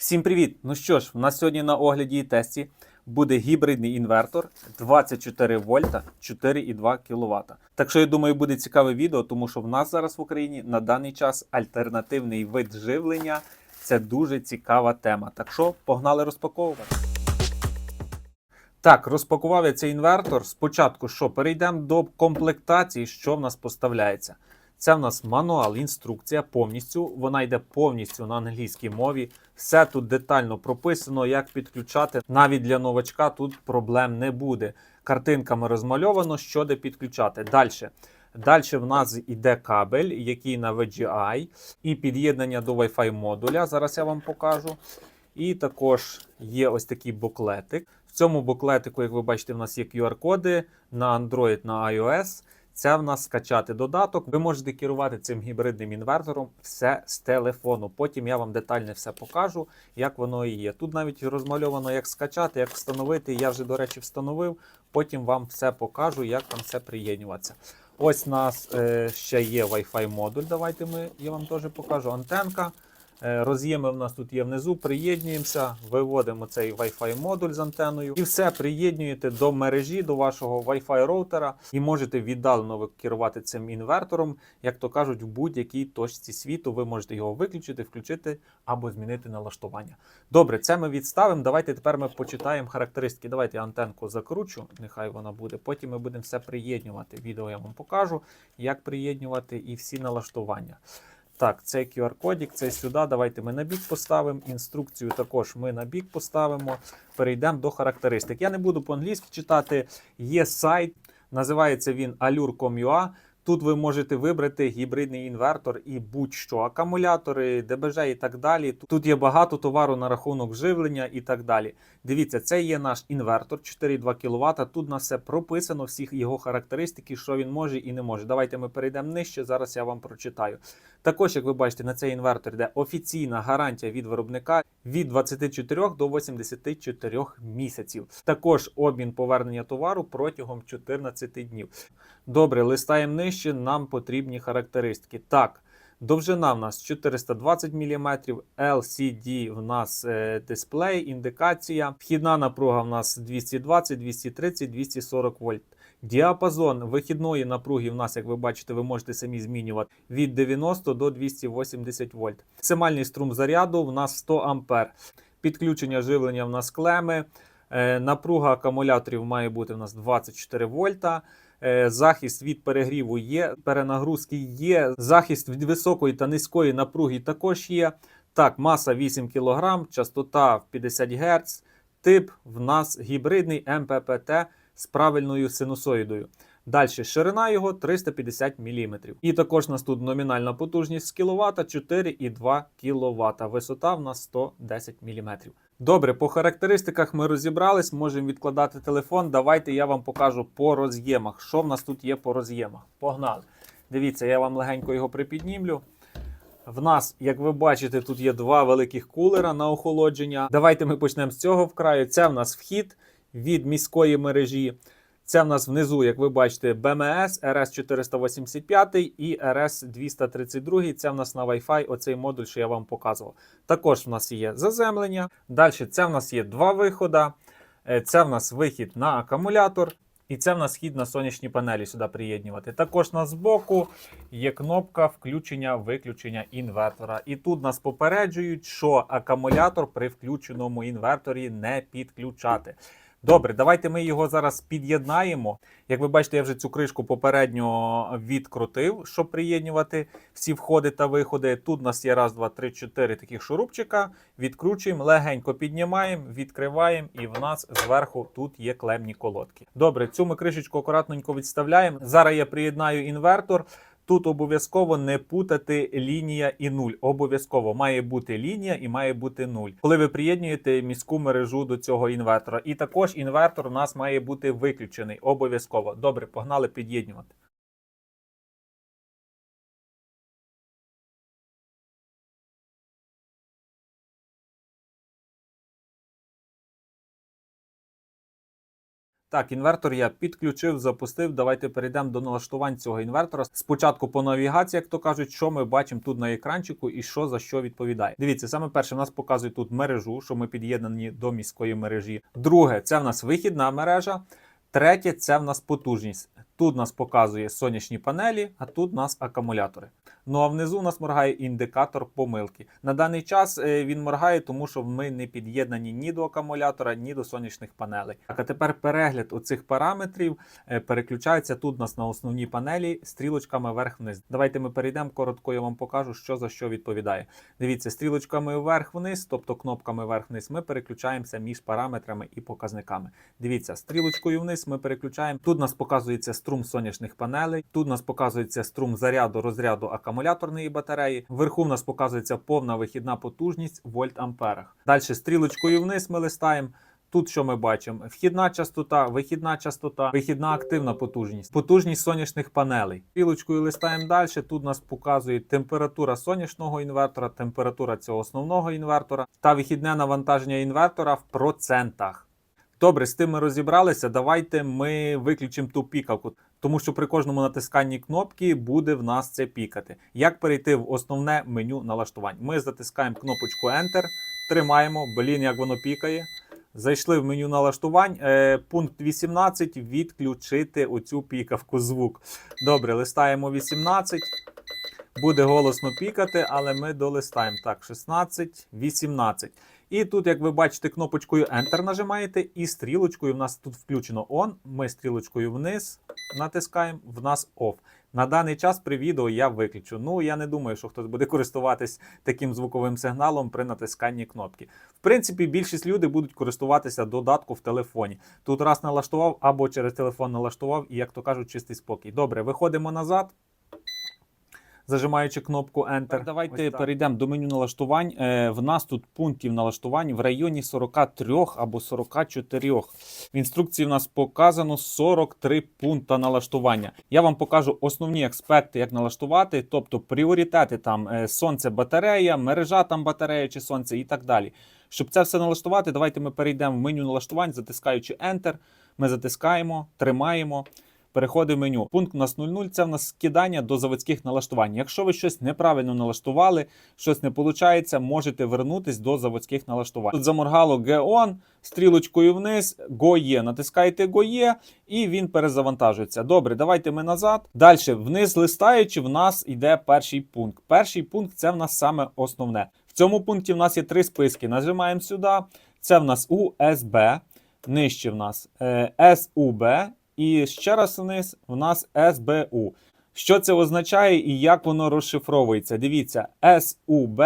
Всім привіт! Ну що ж, в нас сьогодні на огляді і тесті буде гібридний інвертор 24 вольта 4,2 кВт. Так що я думаю, буде цікаве відео, тому що в нас зараз в Україні на даний час альтернативний вид живлення. Це дуже цікава тема. Так що погнали розпаковувати. Так, розпакував я цей інвертор. Спочатку що? Перейдемо до комплектації, що в нас поставляється. Це в нас мануал, інструкція повністю. Вона йде повністю на англійській мові. Все тут детально прописано, як підключати. Навіть для новачка тут проблем не буде. Картинками розмальовано, що де підключати. Далі. Далі в нас йде кабель, який на VGI, і під'єднання до Wi-Fi модуля. Зараз я вам покажу. І також є ось такий буклетик. В цьому буклетику, як ви бачите, в нас є QR-коди на Android, на iOS. Це в нас скачати додаток. Ви можете керувати цим гібридним інвертором все з телефону. Потім я вам детально все покажу, як воно і є. Тут навіть розмальовано, як скачати, як встановити. Я вже, до речі, встановив. Потім вам все покажу, як там все приєднюватися. Ось у нас е, ще є Wi-Fi модуль. Давайте ми, я вам теж покажу. Антенка. Е, Роз'єми в нас тут є внизу, приєднуємося, виводимо цей Wi-Fi модуль з антеною і все приєднуєте до мережі, до вашого Wi-Fi роутера, і можете віддалено керувати цим інвертором, як то кажуть, в будь-якій точці світу. Ви можете його виключити, включити або змінити налаштування. Добре, це ми відставимо. Давайте тепер ми почитаємо характеристики. Давайте я антенку закручу, нехай вона буде. Потім ми будемо все приєднувати. Відео я вам покажу, як приєднувати і всі налаштування. Так, цей QR-кодік, цей сюди. Давайте ми на бік поставимо. Інструкцію також ми на бік поставимо. Перейдемо до характеристик. Я не буду по-англійськи читати. Є сайт, називається він allure.com.ua. Тут ви можете вибрати гібридний інвертор і будь-що, акумулятори, ДБЖ і так далі. Тут є багато товару на рахунок живлення і так далі. Дивіться, це є наш інвертор 4,2 кВт. Тут на все прописано, всі його характеристики, що він може і не може. Давайте ми перейдемо нижче. Зараз я вам прочитаю. Також, як ви бачите, на цей інвертор йде офіційна гарантія від виробника від 24 до 84 місяців. Також обмін повернення товару протягом 14 днів. Добре, листаємо нижче. Нам потрібні характеристики. Так. Довжина в нас 420 мм, LCD в нас е, дисплей, індикація. Вхідна напруга в нас 220, 230, 240 вольт. Діапазон вихідної напруги в нас, як ви бачите, ви можете самі змінювати від 90 до 280 вольт. Максимальний струм заряду в нас 100 ампер. Підключення живлення в нас клеми. Е, Напруга акумуляторів має бути в нас 24 вольта. Е, Захист від перегріву є, перенагрузки є. Захист від високої та низької напруги також є. Так, маса 8 кг, частота в 50 Гц. Тип в нас гібридний МППТ з правильною синусоїдою. Далі ширина його 350 мм. І також у нас тут номінальна потужність з кВт 4,2 кВт. Висота в нас 110 мм. Добре, по характеристиках ми розібрались, можемо відкладати телефон. Давайте я вам покажу по роз'ємах. Що в нас тут є по роз'ємах? Погнали. Дивіться, я вам легенько його припіднімлю. В нас, як ви бачите, тут є два великих кулера на охолодження. Давайте ми почнемо з цього вкраю. Це в нас вхід від міської мережі. Це в нас внизу, як ви бачите, BMS RS485 і RS232. Це в нас на Wi-Fi, оцей модуль, що я вам показував. Також в нас є заземлення. Далі це в нас є два виходи. Е, Це в нас вихід на акумулятор. І це в нас хід на сонячні панелі сюди приєднувати. Також на збоку є кнопка включення-виключення інвертора. І тут нас попереджують, що акумулятор при включеному інверторі не підключати. Добре, давайте ми його зараз під'єднаємо. Як ви бачите, я вже цю кришку попередньо відкрутив, щоб приєднувати всі входи та виходи. Тут у нас є раз, два, три, чотири таких шурупчика. Відкручуємо, легенько піднімаємо, відкриваємо, і в нас зверху тут є клемні колодки. Добре, цю ми кришечку акуратненько відставляємо. Зараз я приєднаю інвертор. Тут обов'язково не путати лінія і нуль. Обов'язково має бути лінія і має бути нуль. Коли ви приєднуєте міську мережу до цього інвертора. І також інвертор у нас має бути виключений. Обов'язково. Добре, погнали під'єднувати. Так, інвертор я підключив, запустив. Давайте перейдемо до налаштувань цього інвертора. Спочатку по навігації, як то кажуть, що ми бачимо тут на екранчику і що за що відповідає. Дивіться, саме перше, в нас показує тут мережу, що ми під'єднані до міської мережі. Друге, це в нас вихідна мережа. Третє це в нас потужність. Тут нас показує сонячні панелі, а тут нас акумулятори. Ну а внизу у нас моргає індикатор помилки. На даний час е, він моргає, тому що ми не під'єднані ні до акумулятора, ні до сонячних панелей. Так, а тепер перегляд оцих параметрів е, переключається тут у нас на основні панелі стрілочками вверх-вниз. Давайте ми перейдемо коротко. Я вам покажу, що за що відповідає. Дивіться, стрілочками вверх-вниз, тобто кнопками вверх-вниз, ми переключаємося між параметрами і показниками. Дивіться, стрілочкою вниз ми переключаємо. Тут у нас показується струм сонячних панелей, тут у нас показується струм заряду розряду акумуляторної батареї. Вверху в нас показується повна вихідна потужність в вольт-амперах. Далі стрілочкою вниз ми листаємо. Тут що ми бачимо? Вхідна частота, вихідна частота, вихідна активна потужність, потужність сонячних панелей. Стрілочкою листаємо далі. Тут нас показує температура сонячного інвертора, температура цього основного інвертора та вихідне навантаження інвертора в процентах. Добре, з тим ми розібралися. Давайте ми виключимо ту пікавку, тому що при кожному натисканні кнопки буде в нас це пікати. Як перейти в основне меню налаштувань? Ми затискаємо кнопочку Enter, тримаємо, блін, як воно пікає. Зайшли в меню налаштувань. Е, пункт 18 відключити оцю пікавку звук. Добре, листаємо 18. Буде голосно пікати, але ми долистаємо. Так, 16, 18. І тут, як ви бачите, кнопочкою Enter нажимаєте, і стрілочкою в нас тут включено On. Ми стрілочкою вниз натискаємо, в нас Off. На даний час при відео я виключу. Ну, я не думаю, що хтось буде користуватись таким звуковим сигналом при натисканні кнопки. В принципі, більшість людей будуть користуватися додатку в телефоні. Тут раз налаштував або через телефон налаштував, і, як то кажуть, чистий спокій. Добре, виходимо назад. Зажимаючи кнопку Enter. Так, давайте Ось так. перейдемо до меню налаштувань. Е, в нас тут пунктів налаштувань в районі 43 або 44. В інструкції в нас показано 43 пункта налаштування. Я вам покажу основні аспекти, як налаштувати, тобто пріоритети там е, сонце, батарея, мережа там батарея чи сонце і так далі. Щоб це все налаштувати, давайте ми перейдемо в меню налаштувань, затискаючи Enter. Ми затискаємо, тримаємо. Переходимо в меню. Пункт у нас 00 це в нас скидання до заводських налаштувань. Якщо ви щось неправильно налаштували, щось не виходить, можете вернутись до заводських налаштувань. Тут заморгало GON, стрілочкою вниз, GOE. Натискаєте GOE і він перезавантажується. Добре, давайте ми назад. Далі, вниз листаючи, в нас йде перший пункт. Перший пункт це в нас саме основне. В цьому пункті в нас є три списки. Нажимаємо сюди. Це в нас USB, нижче в нас е, SUB. І ще раз вниз в нас СБУ. Що це означає і як воно розшифровується? Дивіться, СУБ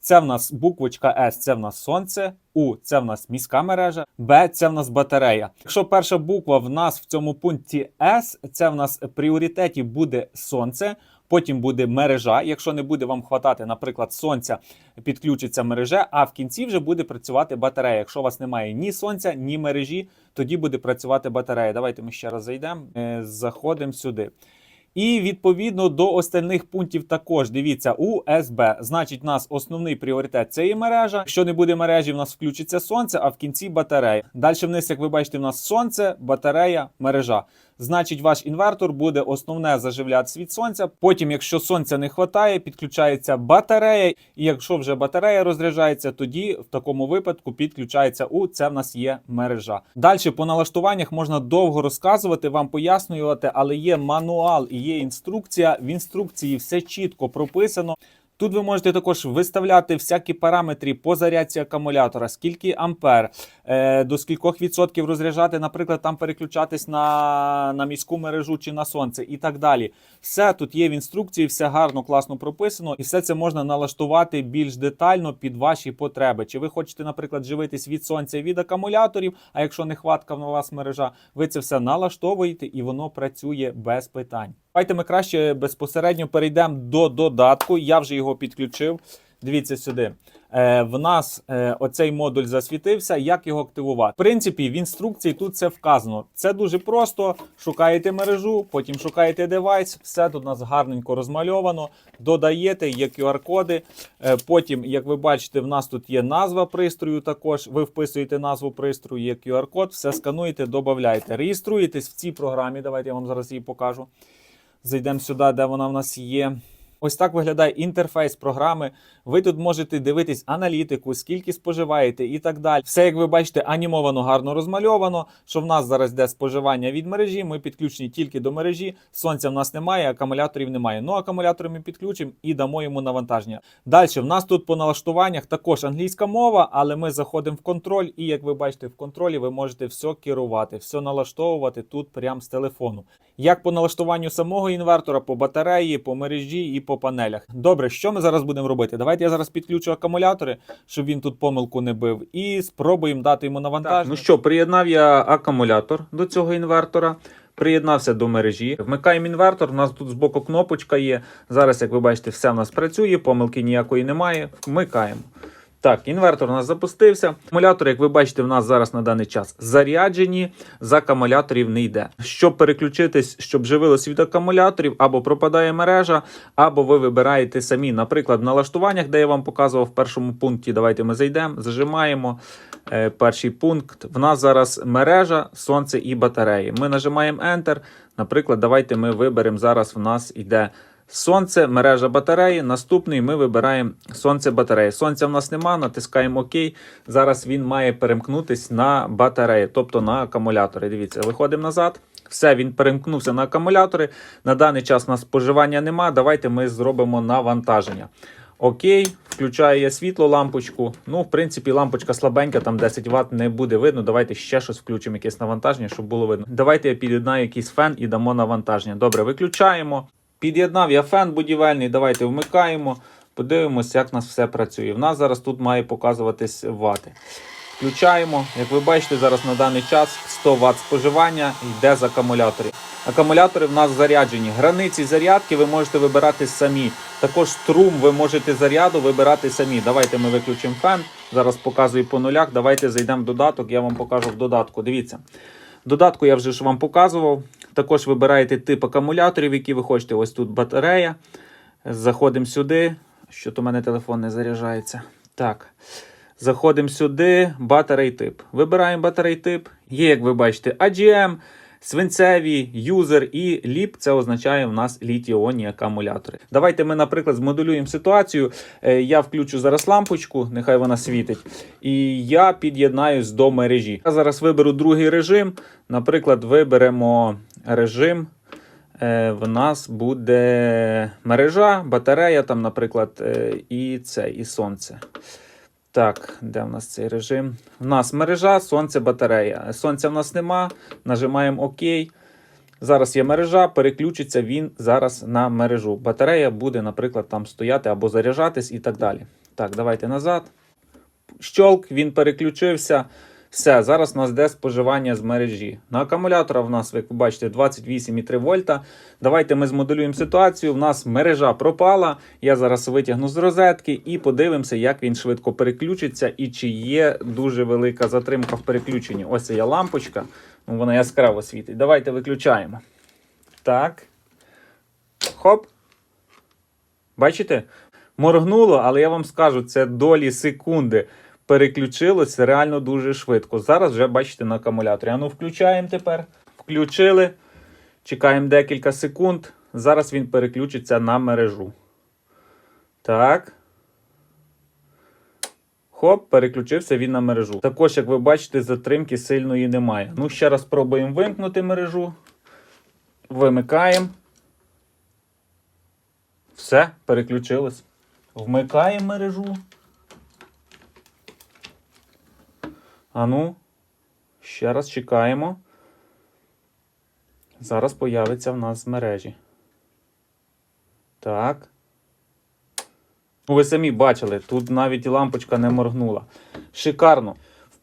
це в нас буквочка С, це в нас сонце, У це в нас міська мережа, Б це в нас батарея. Якщо перша буква в нас в цьому пункті С, це в нас в пріоритеті буде сонце. Потім буде мережа. Якщо не буде вам хватати, наприклад, сонця, підключиться мережа, а в кінці вже буде працювати батарея. Якщо у вас немає ні сонця, ні мережі, тоді буде працювати батарея. Давайте ми ще раз зайдемо. Е, Заходимо сюди. І відповідно до остальних пунктів також дивіться USB. Значить, у нас основний пріоритет це є мережа. Якщо не буде мережі, в нас включиться сонце, а в кінці батарея. Далі вниз, як ви бачите, в нас сонце, батарея, мережа. Значить, ваш інвертор буде основне заживлятися від сонця. Потім, якщо сонця не вистачає, підключається батарея. І якщо вже батарея розряджається, тоді в такому випадку підключається у це в нас є мережа. Далі по налаштуваннях можна довго розказувати, вам пояснювати, але є мануал і є інструкція. В інструкції все чітко прописано. Тут ви можете також виставляти всякі параметри по зарядці акумулятора, скільки ампер, до скількох відсотків розряджати, наприклад, там переключатись на, на міську мережу чи на сонце і так далі. Все тут є в інструкції, все гарно, класно прописано, і все це можна налаштувати більш детально під ваші потреби. Чи ви хочете, наприклад, живитись від сонця від акумуляторів, а якщо не хватка в вас мережа, ви це все налаштовуєте і воно працює без питань. Давайте ми краще безпосередньо перейдемо до додатку. Я вже його підключив. Дивіться сюди. Е, в нас е, оцей модуль засвітився. Як його активувати? В принципі, в інструкції тут це вказано. Це дуже просто. Шукаєте мережу, потім шукаєте девайс. Все тут у нас гарненько розмальовано. Додаєте є QR-коди. Е, Потім, як ви бачите, в нас тут є назва пристрою. Також ви вписуєте назву пристрою, є QR-код, все скануєте, додаєте. Реєструєтесь в цій програмі. Давайте я вам зараз її покажу. Зайдемо сюди, де вона в нас є. Ось так виглядає інтерфейс програми. Ви тут можете дивитись аналітику, скільки споживаєте і так далі. Все, як ви бачите, анімовано, гарно розмальовано. Що в нас зараз йде споживання від мережі. Ми підключені тільки до мережі. Сонця в нас немає, акумуляторів немає. Ну, акумулятори ми підключимо і дамо йому навантаження. Далі в нас тут по налаштуваннях також англійська мова, але ми заходимо в контроль, і як ви бачите, в контролі ви можете все керувати, все налаштовувати тут прямо з телефону. Як по налаштуванню самого інвертора, по батареї, по мережі і по панелях. Добре, що ми зараз будемо робити? Давайте я зараз підключу акумулятори, щоб він тут помилку не бив, і спробуємо дати йому навантаження. Так, ну що, приєднав я акумулятор до цього інвертора. Приєднався до мережі. Вмикаємо інвертор. У нас тут збоку кнопочка є. Зараз, як ви бачите, все в нас працює, помилки ніякої немає. Вмикаємо. Так, інвертор у нас запустився. Акумулятори, як ви бачите, в нас зараз на даний час заряджені, з акумуляторів не йде. Щоб переключитись, щоб живилось від акумуляторів, або пропадає мережа, або ви вибираєте самі. Наприклад, в налаштуваннях, де я вам показував в першому пункті. Давайте ми зайдемо, зажимаємо. Е, перший пункт. В нас зараз мережа, сонце і батареї. Ми нажимаємо Enter. Наприклад, давайте ми виберемо зараз. В нас йде сонце, мережа батареї. Наступний ми вибираємо сонце батареї. Сонця в нас нема, натискаємо ОК. Зараз він має перемкнутись на батареї, тобто на акумулятори. Дивіться, виходимо назад. Все, він перемкнувся на акумулятори. На даний час у нас споживання нема. Давайте ми зробимо навантаження. Окей, включаю я світло, лампочку. Ну, в принципі, лампочка слабенька, там 10 Вт не буде видно. Давайте ще щось включимо, якесь навантаження, щоб було видно. Давайте я під'єднаю якийсь фен і дамо навантаження. Добре, виключаємо. Під'єднав я фен будівельний. Давайте вмикаємо. Подивимося, як у нас все працює. В нас зараз тут має показуватись вати. Включаємо. Як ви бачите, зараз на даний час 100 Вт споживання йде з акумуляторів. Акумулятори в нас заряджені. Границі зарядки ви можете вибирати самі. Також струм ви можете заряду вибирати самі. Давайте ми виключимо фен. Зараз показую по нулях. Давайте зайдемо в додаток, я вам покажу в додатку. Дивіться. Додатку я вже ж вам показував. Також вибираєте тип акумуляторів, які ви хочете. Ось тут батарея. Заходимо сюди. Що то у мене телефон не заряджається. Так. Заходимо сюди, батарей тип. Вибираємо батарей тип. Є, як ви бачите, AGM, свинцеві, юзер і ліп. Це означає в нас літіонні акумулятори. Давайте ми, наприклад, змоделюємо ситуацію. Е, Я включу зараз лампочку, нехай вона світить, і я під'єднаюсь до мережі. Я зараз виберу другий режим. Наприклад, виберемо режим. Е, В нас буде мережа, батарея, там, наприклад, е, і це, і сонце. Так, де в нас цей режим? У нас мережа, сонце, батарея. Сонця в нас нема. Нажимаємо ОК. Зараз є мережа, переключиться він зараз на мережу. Батарея буде, наприклад, там стояти або заряджатись і так далі. Так, давайте назад. Щолк, він переключився. Все, зараз у нас йде споживання з мережі. На акумулятора в нас, як ви бачите, 28,3 вольта. Давайте ми змоделюємо ситуацію. У нас мережа пропала. Я зараз витягну з розетки і подивимося, як він швидко переключиться і чи є дуже велика затримка в переключенні. Ось є лампочка, ну, вона яскраво світить. Давайте виключаємо. Так. Хоп. Бачите? Моргнуло, але я вам скажу, це долі секунди переключилось реально дуже швидко. Зараз вже бачите на акумуляторі. А ну включаємо тепер. Включили. Чекаємо декілька секунд. Зараз він переключиться на мережу. Так. Хоп, переключився він на мережу. Також, як ви бачите, затримки сильної немає. Ну, ще раз спробуємо вимкнути мережу. Вимикаємо. Все, переключилось. Вмикаємо мережу. А ну, ще раз чекаємо. Зараз появиться в нас в мережі. Так. Ну, ви самі бачили, тут навіть лампочка не моргнула. Шикарно.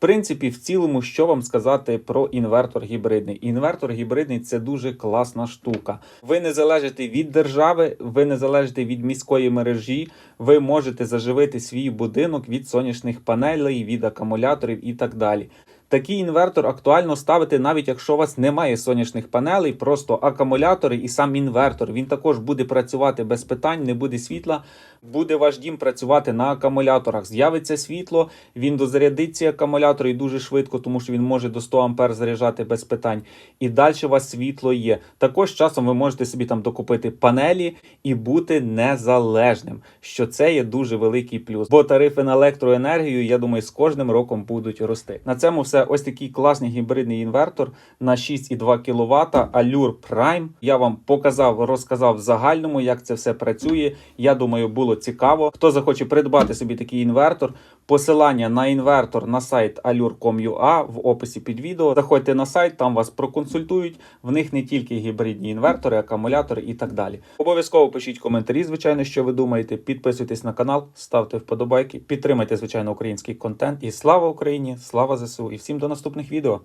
Принципі, в цілому, що вам сказати про інвертор гібридний? Інвертор гібридний це дуже класна штука. Ви не залежите від держави, ви не залежите від міської мережі. Ви можете заживити свій будинок від сонячних панелей, від акумуляторів і так далі. Такий інвертор актуально ставити, навіть якщо у вас немає сонячних панелей, просто акумулятори і сам інвертор. Він також буде працювати без питань, не буде світла. Буде ваш дім працювати на акумуляторах. З'явиться світло, він дозарядить ці акумулятори і дуже швидко, тому що він може до 100 ампер заряджати без питань. І далі у вас світло є. Також часом ви можете собі там докупити панелі і бути незалежним. Що це є дуже великий плюс. Бо тарифи на електроенергію, я думаю, з кожним роком будуть рости. На цьому все. Ось такий класний гібридний інвертор на 6,2 кВт Allure Prime. Я вам показав, розказав в загальному, як це все працює. Я думаю, було цікаво. Хто захоче придбати собі такий інвертор, посилання на інвертор на сайт allure.com.ua в описі під відео. Заходьте на сайт, там вас проконсультують. В них не тільки гібридні інвертори, акумулятори і так далі. Обов'язково пишіть коментарі, звичайно, що ви думаєте. Підписуйтесь на канал, ставте вподобайки, підтримайте, звичайно, український контент. І слава Україні! Слава ЗСУ! І всім до наступних відео!